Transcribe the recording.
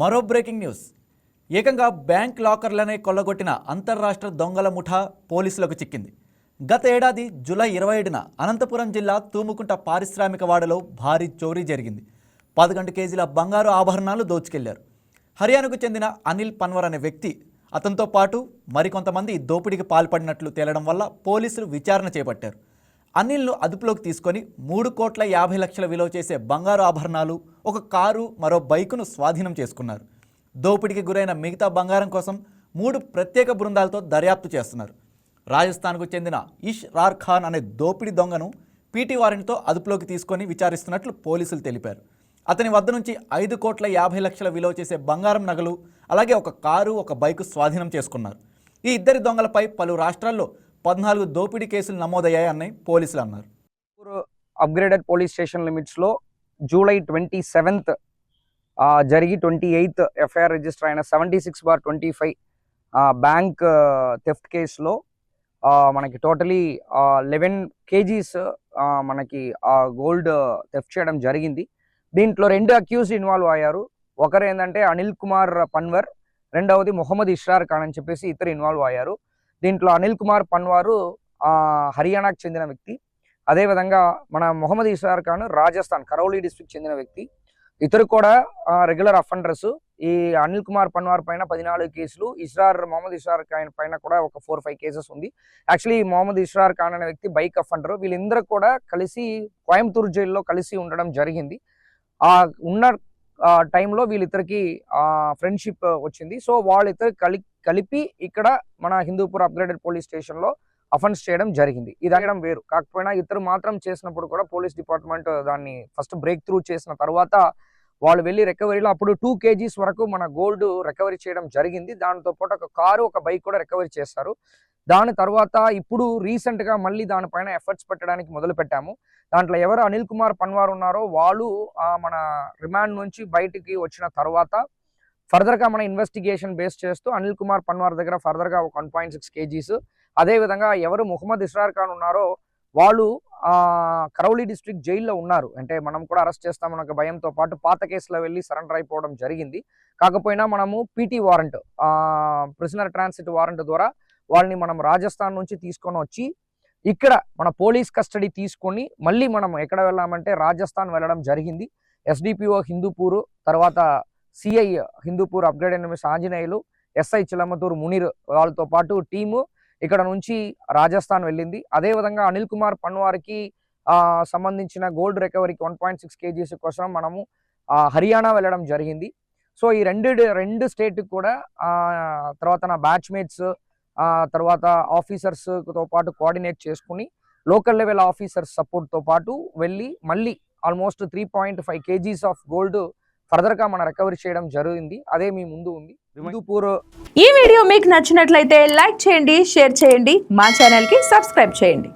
మరో breaking news. ఏకంగా bank లాకర్లనే కొల్లగొట్టిన అంతర్రాష్ట్ర దొంగల ముఠా పోలీసులకు చిక్కింది. గత ఏడాది జూలై ఇరవై ఏడున అనంతపురం జిల్లా తూముకుంట పారిశ్రామిక వాడలో భారీ చోరీ జరిగింది. పదకొండు కేజీల బంగారు ఆభరణాలు దోచుకెళ్ళారు. హర్యానాకు చెందిన అనిల్ పన్వర్ అనే వ్యక్తి అతనితో పాటు మరికొంతమంది దోపిడీకి పాల్పడినట్లు తేలడం వల్ల పోలీసులు విచారణ చేపట్టారు. అనిల్ను అదుపులోకి తీసుకొని మూడు కోట్ల యాభై లక్షల విలువ చేసే బంగారు ఆభరణాలు ఒక కారు మరో బైకును స్వాధీనం చేసుకున్నారు. దోపిడీకి గురైన మిగతా బంగారం కోసం మూడు ప్రత్యేక బృందాలతో దర్యాప్తు చేస్తున్నారు. రాజస్థాన్కు చెందిన ఇష్ రార్ ఖాన్ అనే దోపిడీ దొంగను పీటీ వారెంట్తో అదుపులోకి తీసుకొని విచారిస్తున్నట్లు పోలీసులు తెలిపారు. అతని వద్ద నుంచి ఐదు కోట్ల యాభై లక్షల విలువ చేసే బంగారం నగలు అలాగే ఒక కారు ఒక బైకు స్వాధీనం చేసుకున్నారు. ఈ ఇద్దరి దొంగలపై పలు రాష్ట్రాల్లో పద్నాలుగు దోపిడీ కేసులు నమోదయ్యాయని పోలీసులు అన్నారు. అప్గ్రేడెడ్ పోలీస్ స్టేషన్ లిమిట్స్లో జూలై ట్వంటీ సెవెంత్ జరిగి ట్వంటీ ఎయిత్ ఎఫ్ఐఆర్ రిజిస్టర్ అయిన seventy six bar twenty five bank theft కేసులో మనకి టోటలీ లెవెన్ కేజీస్ మనకి గోల్డ్ థెఫ్ట్ చేయడం జరిగింది. దీంట్లో రెండు అక్యూజ్ ఇన్వాల్వ్ అయ్యారు. ఒకరు ఏంటంటే అనిల్ కుమార్ పన్వర్ రెండవది మొహమ్మద్ ఇష్రార్ ఖాన్ అని చెప్పేసి ఇతరు ఇన్వాల్వ్ అయ్యారు. దీంట్లో అనిల్ కుమార్ పన్వారు హర్యానాకు చెందిన వ్యక్తి. అదేవిధంగా మన మొహమ్మద్ ఇషార్ ఖాన్ రాజస్థాన్ కరౌలీ డిస్ట్రిక్ట్ చెందిన వ్యక్తి. ఇతరు కూడా రెగ్యులర్ అఫెండర్స్ ఈ అనిల్ కుమార్ పన్వార్ పైన పదినాలుగు కేసులు ఇస్రార్ మొహమ్మద్ ఇస్రార్ ఖాన్ పైన కూడా ఒక ఫోర్ ఫైవ్ కేసెస్ ఉంది. యాక్చువల్లీ మొహమ్మద్ ఇష్రార్ ఖాన్ అనే వ్యక్తి బైక్ అఫెండర్ వీళ్ళందరూ కూడా కలిసి కోయంబత్తూరు జైల్లో కలిసి ఉండడం జరిగింది. ఆ ఉన్న టైంలో వీళ్ళిద్దరికి ఫ్రెండ్షిప్ వచ్చింది. సో వాళ్ళిద్దరు కలి కలిపి ఇక్కడ మన హిందూపూర్ అప్గ్రేడెడ్ పోలీస్ స్టేషన్లో అఫెన్స్ చేయడం జరిగింది. ఇది అడగడం వేరు. కాకపోయినా ఇద్దరు మాత్రం చేసినప్పుడు కూడా పోలీస్ డిపార్ట్మెంట్ దాన్ని ఫస్ట్ బ్రేక్ త్రూ చేసిన తర్వాత వాళ్ళు వెళ్ళి రికవరీలో అప్పుడు టూ కేజీస్ వరకు మన గోల్డ్ రికవరీ చేయడం జరిగింది. దాంతో పాటు ఒక కారు ఒక బైక్ కూడా రికవరీ చేస్తారు దాని తర్వాత ఇప్పుడు రీసెంట్గా మళ్ళీ దానిపైన ఎఫర్ట్స్ పెట్టడానికి మొదలు పెట్టాము. దాంట్లో ఎవరు అనిల్ కుమార్ పన్వార్ ఉన్నారో వాళ్ళు మన రిమాండ్ నుంచి బయటికి వచ్చిన తర్వాత ఫర్దర్గా మన ఇన్వెస్టిగేషన్ బేస్ చేస్తూ అనిల్ కుమార్ పన్వార్ దగ్గర ఫర్దర్గా ఒక వన్ పాయింట్ సిక్స్ కేజీస్. అదే విధంగా ఎవరు ముహమ్మద్ ఇస్రార్ ఖాన్ ఉన్నారో వాళ్ళు కరౌలీ డిస్ట్రిక్ట్ జైల్లో ఉన్నారు. అంటే మనం కూడా అరెస్ట్ చేస్తామన్న ఒక భయంతో పాటు పాత కేసులో వెళ్ళి సరెండర్ అయిపోవడం జరిగింది. కాకపోయినా మనము PT warrant prisoner transit warrant ద్వారా వాళ్ళని మనం రాజస్థాన్ నుంచి తీసుకొని వచ్చి ఇక్కడ మన పోలీస్ కస్టడీ తీసుకొని మళ్ళీ మనం ఎక్కడ వెళ్ళామంటే రాజస్థాన్ వెళ్ళడం జరిగింది. ఎస్డిపిఓ హిందూపూర్ తర్వాత సిఐ హిందూపూర్ అప్గ్రేడ్ ఎనిమిస్ ఆంజనేయులు ఎస్ఐ చిలమతూరు మునీర్ వాళ్ళతో పాటు టీము ఇక్కడ నుంచి రాజస్థాన్ వెళ్ళింది. అదే విధంగా అనిల్ కుమార్ పన్వారికి సంబంధించిన గోల్డ్ రికవరీకి వన్ పాయింట్ సిక్స్ కేజీస్ కోసం మనము హర్యానా వెళ్ళడం జరిగింది. సో ఈ రెండు రెండు స్టేట్ కూడా తర్వాత నా బ్యాచ్మేట్స్ తర్వాత ఆఫీసర్స్తో పాటు కోఆర్డినేట్ చేసుకుని లోకల్ లెవెల్ ఆఫీసర్స్ సపోర్ట్తో పాటు వెళ్ళి మళ్ళీ almost three point five KGs of gold ఫర్దర్గా మన రికవరీ చేయడం జరిగింది. అదే మీ ముందు ఉంది. హిందూపూర్ ఈ వీడియో మీకు నచ్చినట్లయితే లైక్ చేయండి షేర్ చేయండి మా ఛానల్కి సబ్స్క్రైబ్ చేయండి.